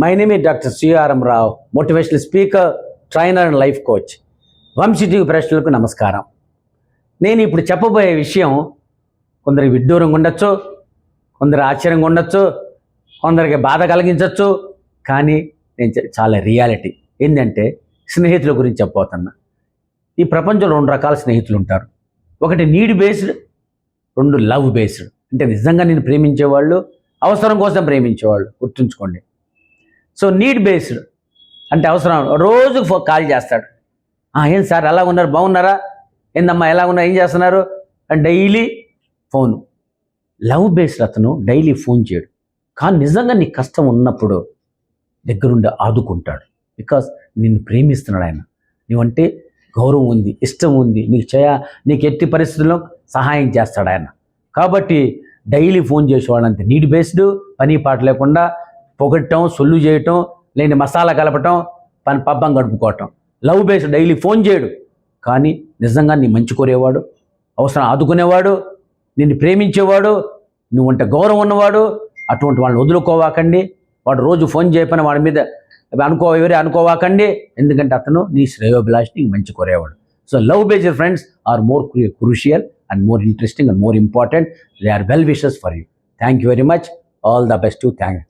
My name ఈ doctor CRM Rao motivational speaker trainer and life coach Vamsi TV ప్రశ్నలకు నమస్కారం. నేను ఇప్పుడు చెప్పబోయే విషయం కొందరికి విడ్డూరంగా ఉండొచ్చు కొందరు ఆశ్చర్యంగా ఉండొచ్చు కొందరికి బాధ కలిగించవచ్చు కానీ నేను చాలా రియాలిటీ ఏంటంటే స్నేహితుల గురించి చెప్పబోతున్నా. ఈ ప్రపంచంలో రెండు రకాల స్నేహితులు ఉంటారు. ఒకటి నీడ్ బేస్డ్ రెండు లవ్ బేస్డ్ అంటే నిజంగా నేను ప్రేమించేవాళ్ళు అవసరం కోసం ప్రేమించేవాళ్ళు. గుర్తుంచుకోండి. సో నీడ్ బేస్డ్ అంటే అవసరం రోజు ఫో కాల్ చేస్తాడు. "ఆ, ఏం సార్? ఎలా ఉన్నారు? బాగున్నారా? ఏందమ్మా? ఎలా ఉన్నారు? ఏం చేస్తున్నారు? And daily phone. Love based అతను డైలీ ఫోన్ చేయడు. కానీ నిజంగా నీ కష్టం ఉన్నప్పుడు దగ్గరుండి ఆదుకుంటాడు. బికాస్ నిన్ను ప్రేమిస్తున్నాడు ఆయన. నువ్వంటే గౌరవం ఉంది ఇష్టం ఉంది. నీకు చేయ నీకు ఎట్టి పరిస్థితుల్లో సహాయం చేస్తాడు ఆయన. కాబట్టి డైలీ ఫోన్ చేసేవాడు అంతే నీడ్ బేస్డ్ పని పాట లేకుండా పొగట్టం సొల్లు చేయటం లేని మసాలా కలపటం పని పబ్బం గడుపుకోవటం. లవ్ బేస్డ్ డైలీ ఫోన్ చేయడు. కానీ నిజంగా నీ మంచి కోరేవాడు అవసరం ఆదుకునేవాడు నిన్ను ప్రేమించేవాడు నువ్వంటే గౌరవం ఉన్నవాడు అటువంటి వాళ్ళని వదులుకోవాకండి. వాడు రోజు ఫోన్ చేయపని వాడి మీద అనుకో ఎవరే అనుకోవాకండి. ఎందుకంటే అతను నీ శ్రేయోభిలాష్ మంచి కోరేవాడు. So love based friends are more crucial and more interesting and more important. They are well wishes for you. Thank you very much. All the best. To thank